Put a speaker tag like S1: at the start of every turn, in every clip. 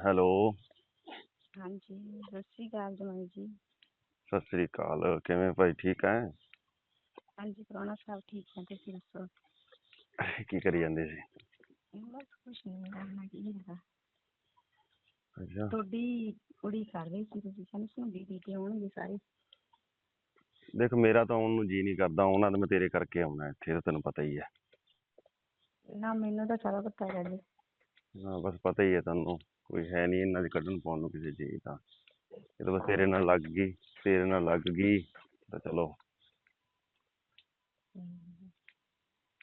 S1: Hello.
S2: ਹਾਂਜੀ ਸਤਿ ਸ਼੍ਰੀ ਅਕਾਲ ਜਮਾਈ ਜੀ।
S1: ਸਤਿ ਸ੍ਰੀ ਅਕਾਲ ਕਿਵੇਂ ਭਾਈ ਠੀਕ ਹੈ
S2: ਹਾਂਜੀ ਪ੍ਰਾਹੁਣਾ ਸਾਹਿਬ ਠੀਕ ਹੈ ਤੁਸੀਂ ਦੱਸੋ?
S1: ਕੀ ਕਰੀ ਜਾਂਦੇ ਸੀ?
S2: ਬਸ ਕੁਛ ਨਹੀਂ ਕਰਨਾ ਕੀ ਹੈਗਾ
S1: ਅੱਛਾ।
S2: ਤੁਹਾਡੀ ਕੁੜੀ ਕਰ ਰਹੀ ਸੀ ਤੁਸੀਂ ਕਹਿੰਦੇ ਸੀ ਦੀਦੀ ਤੇ ਆਉਣਗੇ ਸਾਰੇ?
S1: ਦੇਖ ਮੇਰਾ ਤਾਂ ਆਉਣ ਨੂੰ ਜੀ ਨਹੀਂ ਕਰਦਾ ਉਹਨਾਂ ਨੇ ਮੈਂ ਤੇਰੇ ਕਰਕੇ ਆਉਣਾ ਇੱਥੇ ਤਾਂ ਤੈਨੂੰ ਪਤਾ ਹੀ ਹੈ
S2: ਨਾ ਮੈਨੂੰ ਤਾਂ ਸਾਰਾ ਪਤਾ ਹੈ ਜੀ।
S1: ਹਾਂ ਬਸ ਪਤਾ ਹੀ ਹੈ ਤੁਹਾਨੂੰ ਕੋਈ ਹੈ ਨਹੀਂ ਇਹਨਾਂ ਦੇ ਕੱਢਣ ਪਾਉਣ ਨੂੰ ਕਿਸੇ ਚੀਜ਼ ਦਾ ਇਹ ਤਾਂ ਬਸ ਤੇਰੇ ਨਾਲ ਲੱਗ ਗਈ ਤੇਰੇ ਨਾਲ ਲੱਗ ਗਈ ਤਾਂ ਚਲੋ।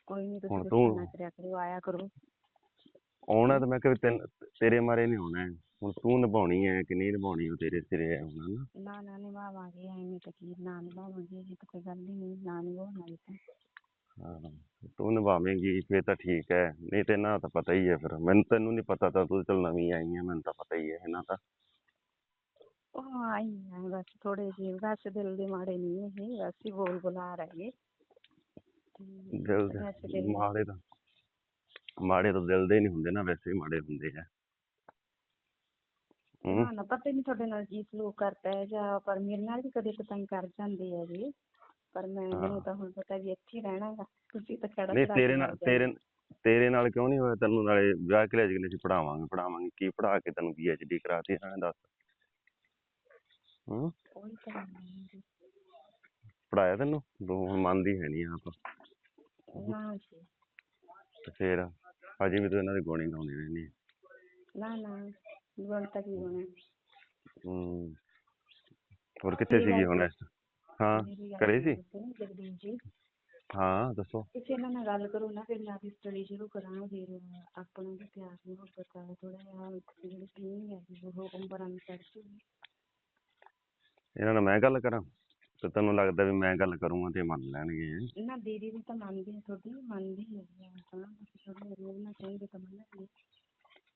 S2: ਕੋਈ ਨਹੀਂ
S1: ਹੁਣ
S2: ਤੁਸੀਂ
S1: ਤੂੰ-
S2: ਗੁੱਸਾ ਨਾ ਕਰਿਆ ਕਰੋ ਆਇਆ ਕਰੋ
S1: ਆਉਣਾ ਤਾਂ ਮੈਂ ਕਿਹਾ ਵੀ ਤੈਨੂੰ ਤੇਰੇ ਮਾਰੇ ਨਹੀਂ ਆਉਣਾ ਹੈ। ਹੁਣ ਤੂੰ ਨਿਭਾਉਣੀ ਹੈ ਕਿ ਨਹੀਂ ਨਿਭਾਉਣੀ ਉਹ ਤੇਰੇ ਸਿਰੇ ਹੈ ਹੁਣ ਨਾ
S2: ਨਾ ਨਾ ਨਿਭਾਵਾਂਗੇ ਐਵੇਂ ਤਾਂ ਕੀ ਨਾ ਨਿਭਾਵਾਂਗੇ ਇਹ ਤਾਂ ਕੋਈ ਗੱਲ ਹੀ ਨਹੀਂ ਨਾ ਨਿਭਾਉਣਾ ਇਹ ਤਾਂ
S1: ਤੂੰ ਨਿਭਾਵੇਂਗੀ ਫੇਰ ਤਾਂ ਠੀਕ ਹੈ ਨਹੀਂ ਤੇ ਨਾ ਤਾਂ ਪਤਾ ਹੀ ਹੈ ਫਿਰ ਮੈਨੂੰ ਤੈਨੂੰ ਨਹੀਂ ਪਤਾ ਤਾਂ ਤੂੰ ਚਲ ਨਵੀਂ ਆਈ ਹੈ ਮੈਨੂੰ ਤਾਂ ਪਤਾ ਹੀ ਹੈ ਇਹਨਾਂ ਦਾ
S2: ਉਹ ਆਈ ਹੈ ਬਸ ਥੋੜੇ ਜਿਹੇ ਵੈਸੇ ਦਿਲ ਦੇ ਮਾੜੇ ਤੇ
S1: ਦਿਲ ਦੇ
S2: ਵੈਸੇ ਦਿਲ
S1: ਮਾੜੇ ਤਾਂ ਮਾੜੇ ਤਾਂ ਦਿਲ ਦੇ ਨਹੀਂ ਹੁੰਦੇ ਨਾ ਵੈਸੇ ਹੀ ਮਾੜੇ ਹੁੰਦੇ ਆ। ਹੂੰ।
S2: ਨਾ ਨਾ ਪਤਾ ਨਹੀਂ ਤੁਹਾਡੇ ਨਾਲ ਕੀ ਸਲੂਕ ਕਰਦਾ ਹੈ ਜਾਂ ਪਰ ਮੇਰੇ ਨਾਲ ਵੀ ਕਦੇ ਕਦਾਈ ਕਰ ਜਾਂਦੇ ਆ ਜੀ। ਪਰ ਮੈਂ
S1: ਹਾਂ।
S2: ਮੈਨੂੰ ਤਾਂ ਹੁਣ ਪਤਾ ਵੀ ਇੱਥੇ ਹੀ ਰਹਿਣਾ ਗਾ ਤੁਸੀਂ ਤਾਂ ਕਿਹੜਾ
S1: ਨਹੀਂ ਤੇਰੇ ਨਾਲ ਤੇਰੇ ਤੇਰੇ ਨਾਲ ਕਿਉਂ ਨਹੀਂ ਹੋਇਆ? ਤੈਨੂੰ ਨਾਲੇ ਵਿਆਹ ਕੇ ਲੈ ਜਗੇ ਅਸੀਂ ਪੜਾਵਾਂਗੇ ਪੜਾਵਾਂਗੇ ਕੀ ਪੜਾ ਕੇ ਤੈਨੂੰ ਪੀਐਚਡੀ ਕਰਾਤੀ ਨੇ ਦੱਸ? ਹੂੰ?
S2: ਕੋਈ ਤਾਂ ਨਹੀਂ।
S1: ਪੜਾਇਆ ਤੈਨੂੰ? ਤੂੰ ਹੁਣ ਮੰਨਦੀ ਹੈ ਨਹੀਂ ਆਪ।
S2: ਨਾ ਜੀ।
S1: ਤੇ ਫੇਰ ਅਜੇ ਵੀ ਤੂੰ ਇਹਨਾਂ ਦੇ ਗੋਣੀ ਗਾਉਂਦੀ ਰਹਿੰਦੀ ਹੈ।
S2: ਨਾ ਨਾ। ਗੁਣ ਤੱਕ ਨਹੀਂ ਹੋਣਾ
S1: ਹੂੰ। ਹੋਰ ਕਿੱਥੇ ਸੀਗੀ ਹੁਣ ਇਸ ਹਾਂ
S2: ਮੇਰੀ
S1: ਘਰੇ ਸੀ।
S2: ਸੁਣੋ ਜਗਦੀਪ ਜੀ।
S1: ਹਾਂ ਦੱਸੋ।
S2: ਇਹਨਾਂ ਨਾਲ ਗੱਲ ਕਰੋ ਨਾ ਫਿਰ ਮੈਂ ਆਪਣੀ ਸਟੱਡੀ ਸ਼ੁਰੂ ਕਰਾਂ ਫਿਰ ਆਪਣਾ ਵੀ ਪਿਆਰ ਮੁਹੱਬਤ ਥੋੜਾ ਜਿਹਾ ਜਿਹੜੀ ਫੀਲਿੰਗ ਹੈ ਉਹ ਉਮਰਾਂ ਨੂੰ ਚੜ ਜੂਗੀ
S1: ਇਹਨਾਂ ਨਾਲ ਮੈਂ ਗੱਲ ਕਰਾਂ ਤੇ ਤੈਨੂੰ ਲੱਗਦਾ ਵੀ ਮੈਂ ਗੱਲ ਕਰੂੰਗਾ ਤੇ ਮੰਨ ਲੈਣਗੇ।
S2: ਨਾ ਦੀਦੀ ਵੀ ਤਾਂ ਮੰਨਦੀ ਹੈ ਤੁਹਾਡੀ ਮੰਨਦੀ ਹੈ। ਤਾਂ ਤੁਸੀਂ ਥੋੜਾ ਰੋਜ਼ ਨਾ ਚਾਹੀਦੇ ਤਾਂ ਮੰਨਣਗੇ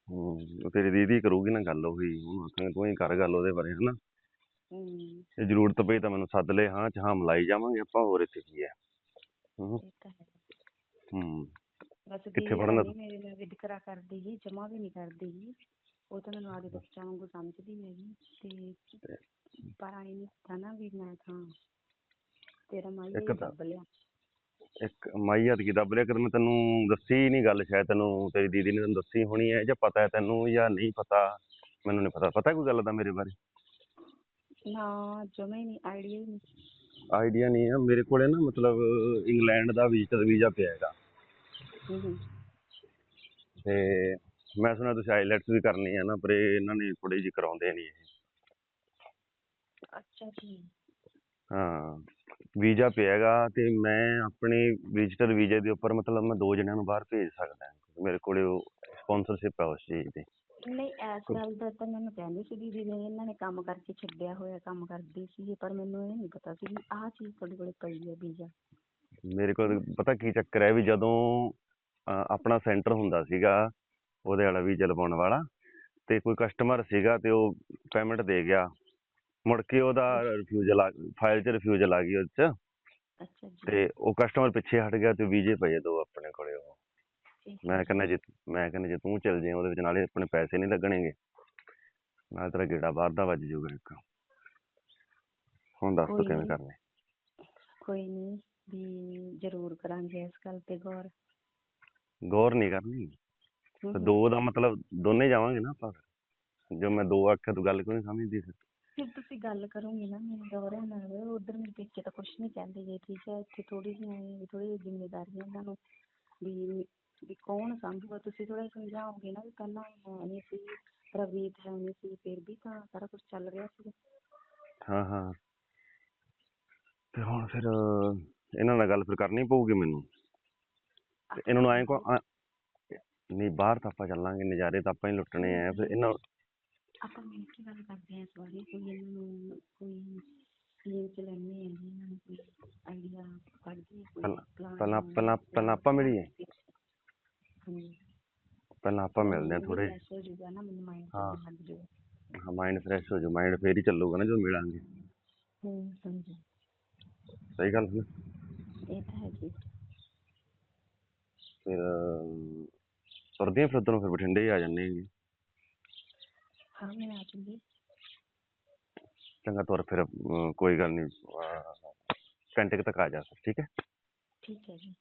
S1: ਹੂੰ ਉਹ ਤੇਰੀ ਦੀਦੀ ਕਰੂਗੀ ਨਾ ਗੱਲ ਉਹੀ ਉਹਨੂੰ ਆਖਾਂਗੇ ਤੂੰ ਹੀ ਕਰ ਗੱਲ ਉਹਦੇ ਬਾਰੇ ਹਨਾ?
S2: ਹੂੰ।
S1: ਜੇ ਜ਼ਰੂਰਤ ਪਈ ਤਾਂ ਮੈਨੂੰ ਸੱਦ ਲੈ ਹਾਂ ਚ ਹਾਂ ਮਿਲਾਈ ਜਾਵਾਂਗੇ ਆਪਾਂ ਹੋਰ ਇੱਥੇ ਕੀ ਹੈ। ਹੂੰ।
S2: ਇਹ ਤਾਂ ਹੈ।
S1: ਹੂੰ।
S2: ਬਸ
S1: ਕਿੱਥੇ ਪੜ੍ਹਨਾ
S2: ਨਹੀਂ ਮੇਰੇ ਨਾਲ ਵਿਦਕਰਾ ਕਰਦੀ ਹੀ ਜਮਾ ਵੀ ਨਹੀਂ ਕਰਦੀ ਗੀ ਉਹ ਤਾਂ ਮੈਨੂੰ ਆਦੇ ਬੱਚਿਆਂ ਵਾਂਗੂ ਸਮਝਦੀ ਹੈਗੀ ਤੇ ਪਰ ਆਈ ਨਹੀਂ ਪਤਾ ਨਾ ਵੀ ਮੈਂ ਤਾਂ ਤੇਰਾ ਮਾਈ
S1: ਇੱਕ
S2: ਹੀ
S1: ਤਾਂ-
S2: ਦੱਬ ਲਿਆ।
S1: ਇੱਕ ਮਾਈ ਹੱਥ ਕੀ ਦੱਬ ਲਿਆ? ਕਰ ਮੈਂ ਤੈਨੂੰ ਦੱਸੀ ਨਹੀਂ ਗੱਲ ਸ਼ਾਇਦ ਤੈਨੂੰ ਤੇਰੀ ਦੀਦੀ ਨੇ ਤੈਨੂੰ ਦੱਸੀ ਹੋਣੀ ਹੈ ਜਾਂ ਪਤਾ ਹੈ ਤੈਨੂੰ ਜਾਂ ਨਹੀਂ ਪਤਾ। ਮੈਨੂੰ ਨਹੀਂ ਪਤਾ। ਪਤਾ ਕੋਈ ਗੱਲ ਦਾ ਮੇਰੇ ਬਾਰੇ?
S2: ਨਾ ਜਮਾ ਹੀ ਨਹੀਂ ਆਈਡੀਆ ਹੀ ਨਹੀਂ।
S1: ਆਈਡੀਆ ਨਹੀਂ ਹੈ ਮੇਰੇ ਕੋਲੇ ਨਾ ਮਤਲਬ ਇੰਗਲੈਂਡ ਦਾ ਵਿਜ਼ਟਰ ਵੀਜ਼ਾ ਪਿਆ ਹੈਗਾ। ਤੇ ਮੈਂ ਸੁਣਿਆ ਤੁਸੀਂ ਆਈਲੈਟਸ ਵੀ ਕਰਨੀ ਹੈ ਨਾ ਪਰ ਇਹ ਇਹਨਾਂ ਨੇ ਥੋੜੀ ਜਿਹੀ ਕਰਾਉਂਦੇ ਨਹੀਂ ਇਹ।
S2: ਅੱਛਾ ਜੀ।
S1: ਹਾਂ। ਵੀਜ਼ਾ ਪਿਆ ਹੈਗਾ ਤੇ ਮੈਂ ਆਪਣੇ ਵਿਜ਼ਟਰ ਵੀਜ਼ੇ ਦੇ ਉੱਪਰ ਮਤਲਬ ਮੈਂ ਦੋ ਜਣਿਆਂ ਨੂੰ ਬਾਹਰ ਭੇਜ ਸਕਦਾ। ਹਾਂ ਮੇਰੇ ਕੋਲੇ ਉਹ ਸਪਾਂਸਰਸ਼ਿਪ ਹੈ ਉਸ ਚੀਜ਼ ਦੀ।
S2: ਨਹੀਂ ਇਸ ਗੱਲ ਦਾ ਤਾਂ ਮੈਨੂੰ ਕਹਿੰਦੇ ਸੀ ਦੀਦੀ ਨੇ ਇਹਨਾਂ ਨੇ ਕੰਮ ਕਰਕੇ ਛੱਡਿਆ ਹੋਇਆ ਕੰਮ ਕਰਦੀ ਸੀ ਪਰ ਮੈਨੂੰ ਇਹ ਨਹੀਂ ਪਤਾ ਸੀ ਵੀ ਆਹ ਚੀਜ਼ ਤੁਹਾਡੇ ਕੋਲੇ ਪਈ ਹੈ ਵੀਜ਼ਾ
S1: ਮੇਰੇ ਕੋਲ ਪਤਾ ਕੀ ਚੱਕਰ ਹੈ ਵੀ ਜਦੋਂ ਅਹ, ਆਪਣਾ ਸੈਂਟਰ ਹੁੰਦਾ ਸੀਗਾ ਉਹਦੇ ਵਾਲਾ ਵੀਜ਼ਾ ਲਵਾਉਣ ਵਾਲਾ ਤੇ ਕੋਈ ਕਸਟਮਰ ਸੀਗਾ ਤੇ ਉਹ ਪੇਮੈਂਟ ਦੇ ਗਿਆ। ਮੁੜ ਕੇ ਉਹਦਾ ਰਿਫਿਊਜ਼ਲ ਆ ਫਾਈਲ 'ਚ ਰਿਫਿਊਜ਼ਲ ਆ ਗਈ ਉਹ 'ਚ।
S2: ਅੱਛਾ ਜੀ।
S1: ਤੇ ਉਹ ਕਸਟਮਰ ਪਿੱਛੇ ਹਟ ਗਿਆ ਤੇ ਵੀਜ਼ੇ ਪਏ ਦੋ ਆਪਣੇ ਕੋਲੇ ਉਹ। ਮੈਂ
S2: ਹੈ।
S1: ਕਹਿੰਦਾ ਜੇ ਮੈਂ ਕਹਿੰਦਾ ਜੇ ਤੂੰ ਚੱਲ ਜਾਏ ਉਹਦੇ ਵਿੱਚ ਨਾਲੇ ਆਪਣੇ ਪੈਸੇ ਨਹੀਂ ਲੱਗਣਗੇ ਨਾਲ ਤੇਰਾ ਗੇੜਾ ਬਾਹਰ ਦਾ ਵੱਜ ਜਾਊਗਾ ਇੱਕ ਹੁਣ ਦੱਸ ਤੂੰ
S2: ਕੋਈ
S1: ਕਿਵੇਂ
S2: ਨੀ।
S1: ਕਰਨਾ ਹੈ?
S2: ਕੋਈ ਨਹੀਂ ਵੀ ਜ਼ਰੂਰ ਕਰਾਂਗੇ ਇਸ ਗੱਲ ਤੇ ਗੌਰ
S1: ਗੌਰ ਨਹੀਂ ਕਰਨੀ
S2: ਹੂੰ
S1: ਤੇ
S2: ਹੂੰ।
S1: ਦੋ ਦਾ ਮਤਲਬ ਦੋਨੇ ਜਾਵਾਂਗੇ ਨਾ ਆਪਾਂ। ਜੋ ਮੈਂ ਦੋ ਆਖਿਆ ਤੂੰ ਗੱਲ ਕਿਉਂ ਨਹੀਂ ਸਮਝਦੀ ਫਿਰ
S2: ਫਿਰ ਤੁਸੀਂ ਗੱਲ ਕਰੋਗੇ ਨਾ ਮੇਰੇ ਗੌਰਿਆਂ ਨਾਲ ਉਧਰ ਮੇਰੇ ਪੇਕੇ ਤਾਂ ਕੁਛ ਨਹੀਂ ਕਹਿੰਦੇ ਜੀ ਠੀਕ ਹੈ ਇੱਥੇ ਥੋੜੀ ਜਿਹੀ ਥੋੜੀ ਜਿਹੀ ਜ਼ਿੰਮੇਵਾਰੀਆਂ ਇਹਨਾਂ ਨੂੰ ਵੀ ਵੀ ਕੌਣ ਸੰਭੂਗਾ? ਤੁਸੀਂ ਥੋੜਾ ਸਮਝਾਓਗੇ ਨਾ ਵੀ ਪਹਿਲਾਂ ਹੈ ਨਹੀਂ ਸੀ ਪ੍ਰਵੀਤ ਹੈ ਨਹੀਂ ਸੀ ਫਿਰ ਵੀ ਤਾਂ ਸਾਰਾ ਕੁਝ ਚੱਲ ਰਿਹਾ ਸੀ
S1: ਹਾਂ ਹਾਂ। ਤੇ ਹੁਣ ਫਿਰ ਇਹਨਾਂ ਨਾਲ ਗੱਲ ਫਿਰ ਕਰਨੀ ਪਊਗੀ ਮੈਨੂੰ। ਤੇ ਇਹਨਾਂ ਨੂੰ ਐਂ ਕੋ ਨਹੀਂ ਬਾਹਰ ਤਾਂ ਆਪਾਂ ਚੱਲਾਂਗੇ ਨਜ਼ਾਰੇ ਤਾਂ ਆਪਾਂ ਹੀ ਲੁੱਟਣੇ ਆ ਫਿਰ ਇਹਨਾਂ
S2: ਆਪਾਂ ਮਿਲ ਕੇ ਗੱਲ ਕਰਦੇ ਹਾਂ ਇਸ ਬਾਰੇ ਕੋਈ ਇਹਨਾਂ ਨੂੰ ਕੋਈ ਸਕੀਮ ਚ ਲੈਣੇ ਜੀ ਇਹਨਾਂ ਨੂੰ ਕੋਈ ਆਈਡੀਆ ਕੱਢਦੇ ਕੋਈ
S1: ਪਹਿਲਾਂ- ਪਹਿਲਾਂ ਪਹਿਲਾਂ ਆਪਾਂ ਮਿਲੀਏ। ਪਹਿਲਾਂ ਆਪਾਂ ਮਿਲਦੇ ਆ ਥੋੜੇ
S2: ਫਰੈਸ਼ ਹੋ ਜਾਊਗਾ ਨਾ ਮੈਨੂੰ ਮਾਈਂਡ
S1: ਹਾਂ।
S2: ਲੱਗ ਜਾਊਗਾ।
S1: ਹਾਂ ਮਾਈਂਡ ਫਰੈਸ਼ ਹੋ ਜਾਊ ਮਾਈਂਡ ਫੇਰ ਹੀ ਚੱਲੂਗਾ ਨਾ ਜਦੋਂ ਮਿਲਾਂਗੇ।
S2: ਹੂੰ ਸਮਝੀ।
S1: ਸਹੀ ਗੱਲ ਹੈ ਨਾ?
S2: ਇਹ ਤਾਂ ਹੈ ਜੀ
S1: ਫਿਰ ਅਮ, ਤੁਰਦੇ ਆ ਫਿਰ ਉੱਧਰੋਂ ਫਿਰ ਬਠਿੰਡੇ ਹੀ ਆ ਜਾਂਦੇ ਹੈਗੇ।
S2: ਹਾਂ ਮੈਂ ਆ ਜੂੰਗੀ
S1: ਚੰਗਾ ਤੁਰ ਫਿਰ ਅਮ, ਕੋਈ ਗੱਲ ਨਹੀਂ ਘੰਟੇ ਕੁ ਤੱਕ ਆ ਜਾ ਠੀਕ ਹੈ?
S2: ਠੀਕ ਹੈ ਜੀ।